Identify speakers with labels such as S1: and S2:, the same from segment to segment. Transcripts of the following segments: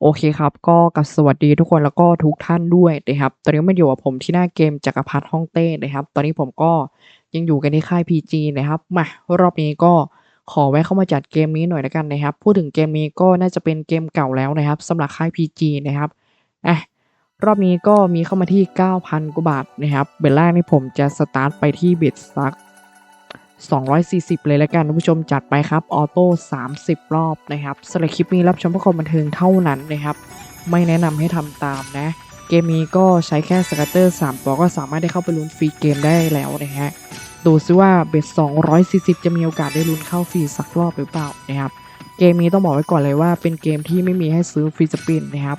S1: โอเคครับ ก็กับสวัสดีทุกคนแล้วก็ทุกท่านด้วยนะครับ ตอนนี้มาอยู่กับผมที่หน้าเกมจักรพรรดิฮ่องเต้นะครับ ตอนนี้ผมก็ยังอยู่กันที่ค่าย PG นะครับ มารอบนี้ก็ขอแวะเข้ามาจัดเกมนี้หน่อยแล้วกันนะครับ พูดถึงเกมนี้ก็น่าจะเป็นเกมเก่าแล้วนะครับสำหรับค่าย PG นะครับอะรอบนี้ก็มีเข้ามาที่ 9,000กว่าบาทนะครับ เบลแรกนี่ผมจะสตาร์ทไปที่เบ็ดซัก 240 เลยแล้วกันท่านผู้ชมจัดไปครับออโต้30 รอบนะครับสำหรับคลิปนี้รับชมเพื่อความบันเทิงเท่านั้นนะครับไม่แนะนำให้ทำตามนะ เกมนี้ก็ใช้แค่สกัตเตอร์ 3 ตัวก็สามารถได้เข้าไปลุ้นฟรีเกมได้แล้วนะฮะดูซิว่าเบ็ด240 จะมีโอกาสได้ลุ้นเข้าฟรีสักรอบหรือเปล่านะครับเกมนี้ต้องบอกไว้ก่อนเลยว่าเป็นเกมที่ไม่มีให้ซื้อฟรีสปินนะครับ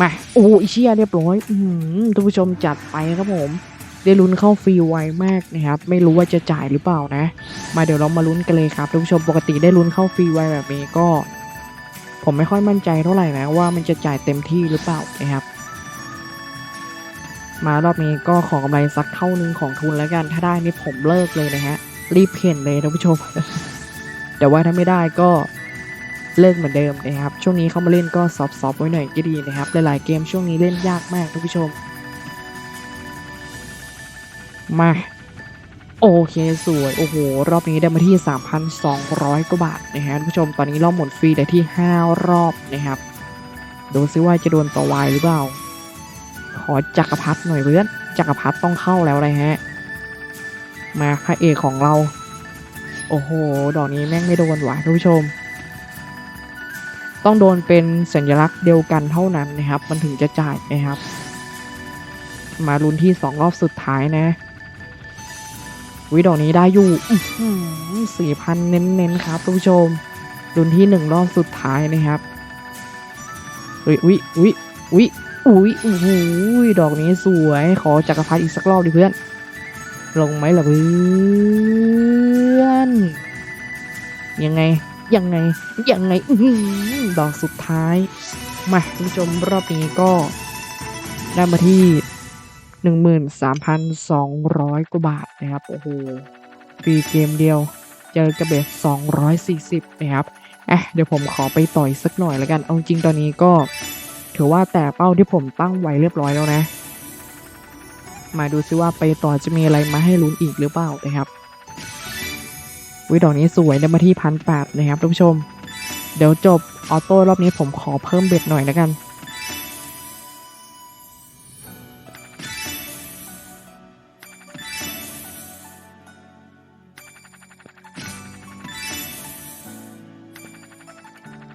S1: มาโอ้อิเชียเรียบร้อยอืท่านผู้ชมจัดไปครับผม ได้ลุ้นเข้าฟรีไวมากนะครับ ไม่รู้ว่าจะจ่ายหรือเปล่านะ มาเดี๋ยวเรามาลุ้นกันเลยครับท่านผู้ชมปกติได้ลุ้นเข้าฟรีไวแบบนี้ก็ ผมไม่ค่อยมั่นใจเท่าไหร่นะว่ามันจะจ่ายเต็มที่หรือเปล่านะครับ มารอบนี้ก็ขอกำไรสักเท่านึงของทุนแล้วกัน ถ้าได้นี่ผมเลิกเลยนะฮะรีบเพ่นเลยท่านผู้ชม แต่ว่าถ้าไม่ได้ก็เลิกเหมือนเดิมนะครับ ช่วงนี้เข้ามาเล่นก็ซอฟต์ๆไว้หน่อยก็ดีนะครับ หลายๆเกมช่วงนี้เล่นยากมากท่านผู้ชม มา โอเคสวย โอ้โห รอบนี้ได้มาที่ 3,200 กว่าบาทนะฮะท่านผู้ชมตอนนี้เราหมดฟรีได้ที่ 5 รอบนะครับดูซิว่าจะโดนต่อวายหรือเปล่า ขอจักรพรรดิหน่อยเพื่อนจักรพรรดิต้องเข้าแล้วเลยฮะ มาพระเอกของเรา โอ้โห ดอกนี้แม่งไม่โดนว่ะท่านผู้ชม ต้องโดนเป็นสัญลักษณ์เดียวกันเท่านั้นนะครับ มันถึงจะจ่ายนะครับ มาลุ้นที่สองรอบสุดท้ายนะ วิดอกนี้ได้อยู่สี่พันเน้นๆครับท่านผู้ชมลุ้นที่หนึ่งรอบสุดท้ายนะครับอุ้ยอุ้ยอุ้ยอุ้ยอุ้ยโอ้โหดอกนี้สวยขอจักรพรรดิอีกสักรอบดิเพื่อน ลงไหมล่ะเพื่อนยังไงยังไงยังไงอดอกสุดท้ายมาท่านผู้ชมรอบนี้ก็ได้มาที่ 13,200 กว่าบาทนะครับ โอ้โหฟรีเกมเดียว เจอกระเบ็ด240 นะครับอะเดี๋ยวผมขอไปต่อยสักหน่อยแล้วกัน เอาจริงตอนนี้ก็ ถือว่าแต่เป้าที่ผมตั้งไว้เรียบร้อยแล้วนะ มาดูซิว่าไปต่อจะมีอะไรมาให้ลุ้นอีกหรือเปล่านะครับวิดอกนี้สวยได้มาที่พันแปดนะครับท่านผู้ชม เดี๋ยวจบออโต้รอบนี้ผมขอเพิ่มเบ็ดหน่อยแล้วกัน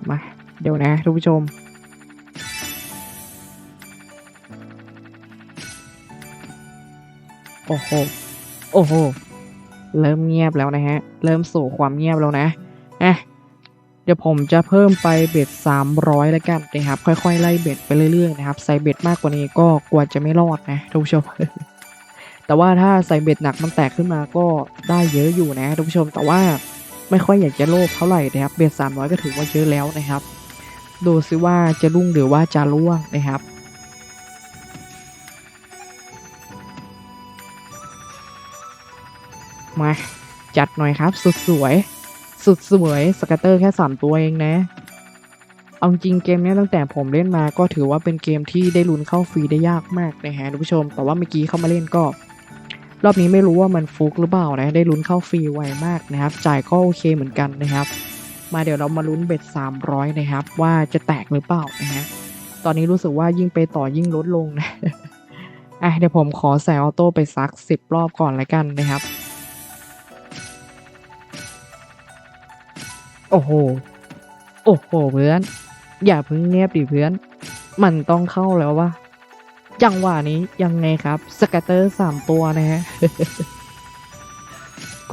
S1: มา เดี๋ยวนะท่านผู้ชม โอ้โห โอ้โห เริ่มเงียบแล้วนะฮะ เริ่มสู่ความเงียบแล้วนะอะเดี๋ยวผมจะเพิ่มไปเบ็ด 300 แล้วกันนะครับ ค่อยๆ ไล่เบ็ดไปเรื่อยๆนะครับ ใส่เบ็ดมากกว่านี้ก็กลัวจะไม่รอดนะท่านผู้ชม แต่ว่าถ้าใส่เบ็ดหนักมันแตกขึ้นมาก็ได้เยอะอยู่นะท่านผู้ชม แต่ว่า ไม่ค่อยอยากจะโลภเท่าไหร่นะครับเบ็ด300ก็ถือว่าเยอะแล้วนะครับ ดูซิว่าจะรุ่งหรือว่าจะร่วงนะครับมาจัดหน่อยครับ สุดสวย สุดสวยสกัตเตอร์แค่สามตัวเองนะ เอาจริงเกมนี้ตั้งแต่ผมเล่นมาก็ถือว่าเป็นเกมที่ได้ลุ้นเข้าฟรีได้ยากมากนะฮะท่านผู้ชม แต่ว่าเมื่อกี้เข้ามาเล่นก็ รอบนี้ไม่รู้ว่ามันฟุกหรือเปล่านะ ได้ลุ้นเข้าฟรีไวมากนะครับ จ่ายก็โอเคเหมือนกันนะครับ มาเดี๋ยวเรามาลุ้นเบ็ด 300 นะครับ ว่าจะแตกหรือเปล่านะฮะ ตอนนี้รู้สึกว่ายิ่งไปต่อยิ่งลดลงนะ อะเดี๋ยวผมขอใส่ออโต้ไปสัก 10 รอบก่อนแล้วกันนะครับ โอ้โห โอ้โหเพื่อน อย่าเพิ่งเงียบดิเพื่อน มันต้องเข้าแล้ววะ จังหวะนี้ยังไงครับ สกัตเตอร์สามตัวนะฮะ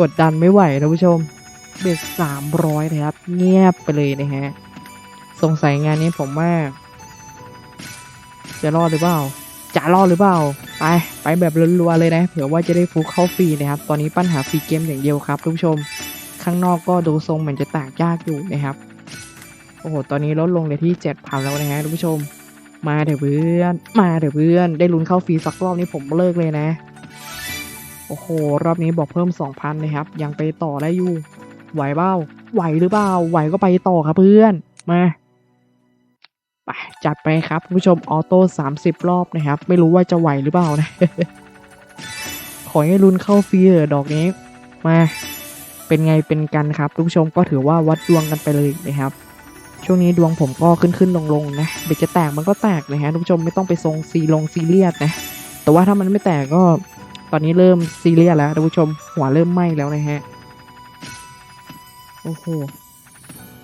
S1: กดดันไม่ไหวนะผู้ชม เบ็ดสามร้อยนะครับ เงียบไปเลยนะฮะ สงสัยงานนี้ผมว่า จะรอดหรือเปล่า จะรอดหรือเปล่า ไป ไปแบบรัวๆเลยนะ เผื่อว่าจะได้ฟุกเข้าฟรีนะครับ ตอนนี้ปัญหาฟรีเกมอย่างเดียวครับทุกผู้ชม ข้างนอกก็ดูทรงเหมือนจะต่างยากอยู่นะครับ โอ้โห ตอนนี้ลดลงเลยที่เจ็ดพันแล้วนะฮะทุกผู้ชม มาเถอะเพื่อน มาเถอะเพื่อน ได้ลุ้นเข้าฟรีสักรอบนี้ผมเลิกเลยนะ โอ้โห รอบนี้บอกเพิ่มสองพันนะครับ ยังไปต่อได้อยู่ ไหวเปล่า ไหวหรือเปล่า ไหวก็ไปต่อครับเพื่อน มาไปจัดไปครับคุณผู้ชมออโต้30 รอบนะครับ ไม่รู้ว่าจะไหวหรือเปล่านะ ขอให้ลุ้นเข้าฟรีเถอะดอกนี้ มา เป็นไงเป็นกันครับทุกผู้ชมก็ถือว่าวัดดวงกันไปเลยนะครับ ช่วงนี้ดวงผมก็ขึ้นขึ้นลงลงนะเบ็ดจะแตกมันก็แตกนะฮะทุกผู้ชมไม่ต้องไปทรงซีลงซีเรียสนะ แต่ว่าถ้ามันไม่แตกก็ตอนนี้เริ่มซีเรียสแล้วทุกผู้ชมหัวเริ่มไหม้แล้วนะฮะโอ้โห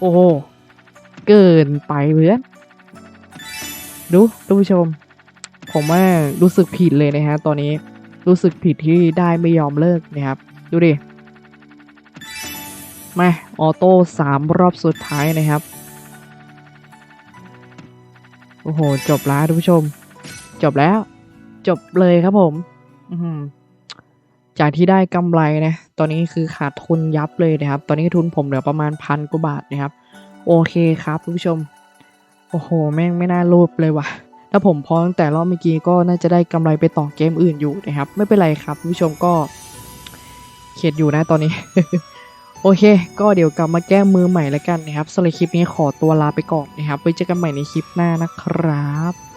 S1: โอ้โหเกินไปเพื่อนดูท่านผู้ชม ผมว่ารู้สึกผิดเลยนะฮะตอนนี้รู้สึกผิดที่ได้ไม่ยอมเลิกนะครับ ดูดิมาออโต้สามรอบสุดท้ายนะครับ โอ้โห จบแล้วท่านผู้ชม จบแล้ว จบเลยครับผมอืจากที่ได้กำไรนะตอนนี้คือขาดทุนยับเลยนะครับ ตอนนี้ทุนผมเหลือประมาณพันกว่าบาทนะครับ โอเคครับท่านผู้ชม โอ้โห แม่งไม่น่ารูปเลยว่ะถ้าผมพอตั้งแต่รอบเมื่อกี้ก็น่าจะได้กำไรไปต่อเกมอื่นอยู่นะครับ ไม่เป็นไรครับท่านผู้ชมก็เข็ดอยู่นะตอนนี้ โอเค ก็เดี๋ยวกลับมาแก้มือใหม่แล้วกันนะครับสำหรับคลิปนี้ขอตัวลาไปก่อนนะครับไว้เจอกันใหม่ในคลิปหน้านะครับ